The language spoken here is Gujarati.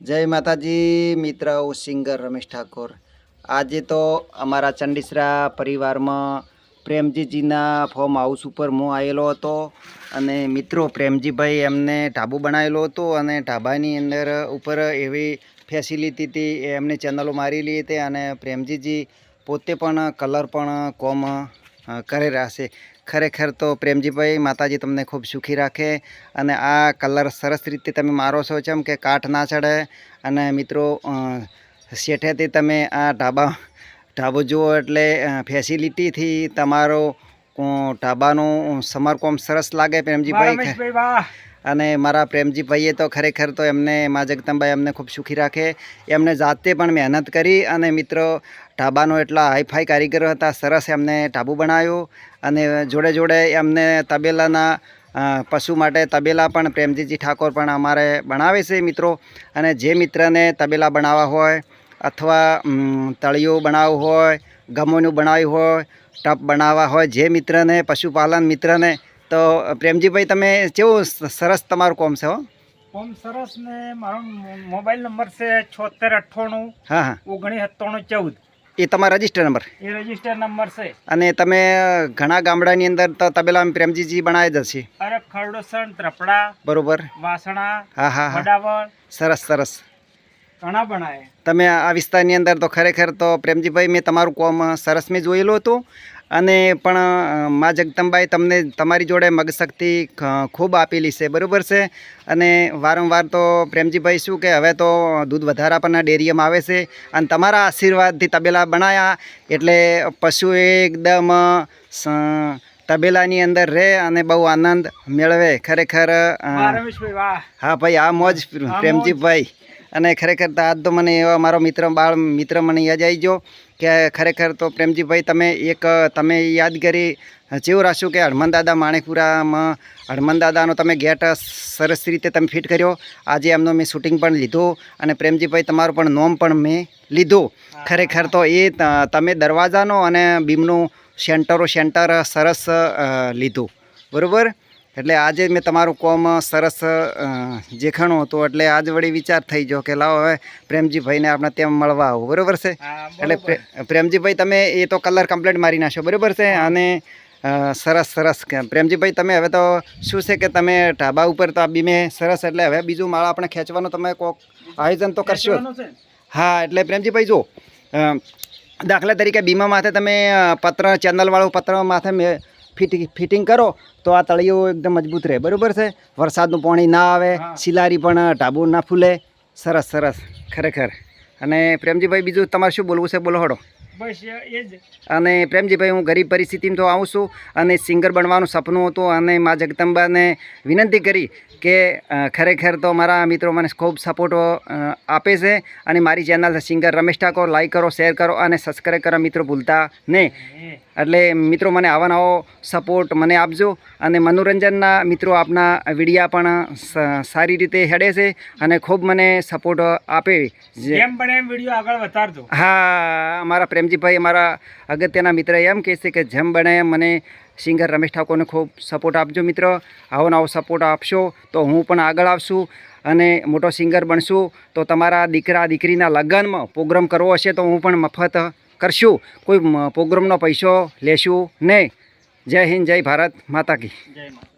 જય માતાજી, મિત્ર સિંગર રમેશ ઠાકોર. આજે તો અમારા ચંડીસરા પરિવારમાં પ્રેમજીજીના ફોર્મ હાઉસ ઉપર હું આવેલો હતો અને મિત્રો પ્રેમજીભાઈ એમને ઢાબુ બનાવેલો હતો અને ઢાબાની અંદર ઉપર એવી ફેસિલિટી હતી એમને ચેનલો મારેલી હતી અને પ્રેમજીજી પોતે પણ કલર પણ કોમ કરેલા છે. ખરેખર તો પ્રેમજીભાઈ માતાજી તમને ખૂબ સુખી રાખે અને આ કલર સરસ રીતે તમે મારો છો જેમ કે કાઠ ના ચડે અને મિત્રો શેઠેથી તમે આ ઢાબા, ઢાબો જુઓ એટલે ફેસિલિટીથી તમારો ઢાબાનું સમારકામ સરસ લાગે પ્રેમજીભાઈ. અને મારા પ્રેમજીભાઈએ તો ખરેખર તો એમને, મા જગદંબાઈ એમને ખૂબ સુખી રાખે. એમને જાતે પણ મહેનત કરી અને મિત્રો, ઢાબાનો એટલા હાઈફાઈ કારીગરો હતા, સરસ એમને ઢાબુ બનાવ્યું અને જોડે જોડે એમને તબેલાના પશુ માટે તબેલા પણ પ્રેમજીજી ઠાકોર પણ અમારે બનાવે છે મિત્રો. અને જે મિત્રને તબેલા બનાવવા હોય અથવા તળિયું બનાવવું હોય, ગમોનું બનાવ્યું હોય, ટપ બનાવવા હોય, જે મિત્રને, પશુપાલન મિત્રને તો પ્રેમજીભાઈ તમે કેવું સરસ તમારું કોમ છે હો? કોમ સરસ ને મારો મોબાઈલ નંબર છે છોતેર અઠ્ઠાણું હા હા. ઓગણીસ સત્તાણું ચૌદ. એ તમારો રજિસ્ટર નંબર? એ રજિસ્ટર નંબર છે. અને તમે ઘણા ગામડાની અંદર તો તબેલા પ્રેમજીજી બનાવી જ હશે. અરે ખરડોસણ ત્રપડા બરોબર. વાસણા હા હા હા. સરસ સરસ. ઘણા બનાવે તમે આ વિસ્તારની અંદર તો ખરેખર તો પ્રેમજીભાઈ મેં તમારું કોમ સરસ મેં જોયેલું હતું. અને પણ મા જગદંબાએ તમને તમારી જોડે મગશક્તિ ખૂબ આપેલી છે. બરાબર છે? અને વારંવાર તો પ્રેમજીભાઈ શું કે હવે તો દૂધ વધારા પણ ડેરીમાં આવે છે અને તમારા આશીર્વાદથી તબેલા બનાવ્યા એટલે પશુ એકદમ તબેલાની અંદર રહે અને બહુ આનંદ મેળવે. ખરેખર હા ભાઈ આ મોજ મોજ. પ્રેમજીભાઈ. અને ખરેખર તો આજ તો મને એવા મારો મિત્ર, બાળ મિત્ર મને યાદ આવી ગયો કે ખરેખર તો પ્રેમજીભાઈ તમે એક, તમે યાદગીરી જેવું રાખ્યું કે હનુમાન દાદા માણેકપુરામાં હનુમાન દાદાનો તમે ગેટ સરસ રીતે તમે ફિટ કર્યો. આજે એમનું મેં શૂટિંગ પણ લીધું અને પ્રેમજીભાઈ તમારું પણ નોમ પણ મેં લીધું. ખરેખર તો એ તમે દરવાજાનો અને બીમનું સેન્ટરો, સેન્ટર સરસ લીધું. બરાબર? એટલે આજે મેં તમારું કોમ સરસ જેખણું હતું. એટલે આજ વળી વિચાર થઈ ગયો કે લાવો હવે પ્રેમજીભાઈને આપણે ત્યાં મળવા આવું. બરાબર છે? એટલે પ્રેમજીભાઈ તમે એ તો કલર કમ્પ્લેટ મારી નાખશો બરાબર છે? અને સરસ સરસ પ્રેમજીભાઈ તમે હવે તો શું છે કે તમે ઢાબા ઉપર તો આ બીમે સરસ એટલે હવે બીજું માળ આપણે ખેંચવાનું તમે કોક આયોજન તો કરશો? હા એટલે પ્રેમજીભાઈ જો દાખલા તરીકે બીમા માથે તમે પત્ર ચેનલવાળું પત્ર માથે મેં ફિટ ફિટિંગ કરો તો આ તળિયું એકદમ મજબૂત રહે. બરાબર છે? વરસાદનું પાણી ના આવે. સિલારી પણ ઢાબુ ના ફૂલે. સરસ સરસ. ખરેખર. અને પ્રેમજીભાઈ બીજું તમારે શું બોલવું છે? બોલો હડો બસ એ જ અને પ્રેમજીભાઈ હું ગરીબ પરિસ્થિતિમાં તો આવું છું અને સિંગર બનવાનું સપનું હતું અને મા જગદંબાને વિનંતી કરી કે ખરેખર તો મારા મિત્રો મને ખૂબ સપોર્ટ આપે છે અને મારી channel singer Ramesh Thakor. Like કરો શેર કરો અને સબસ્ક્રાઈબ કરો મિત્રો ભૂલતા નહીં. એટલે મિત્રો મને આવા નવો સપોર્ટ મને આપજો અને મનોરંજનના મિત્રો આપના વિડીયા પણ સારી રીતે હેડે છે અને ખૂબ મને સપોર્ટ આપે. હા જેમ બને એમ વીડિયો આગળ વધારજો. હા અમારા પ્રેમજીભાઈ અમારા અગત્યના મિત્ર એમ કહે છે કે જેમ બને એમ મને સિંગર રમેશ ઠાકોરને ખૂબ સપોર્ટ આપજો મિત્ર. આવો આવો સપોર્ટ આપશો તો હું પણ આગળ આવશું અને મોટો સિંગર બનશું. તો તમારા દીકરા દીકરીના લગ્નમાં પ્રોગ્રામ કરવો હશે તો હું પણ મફત કરશું. કોઈ પ્રોગ્રામનો પૈસો લેશું નહીં. જય હિન્દ, જય ભારત માતા કી. જય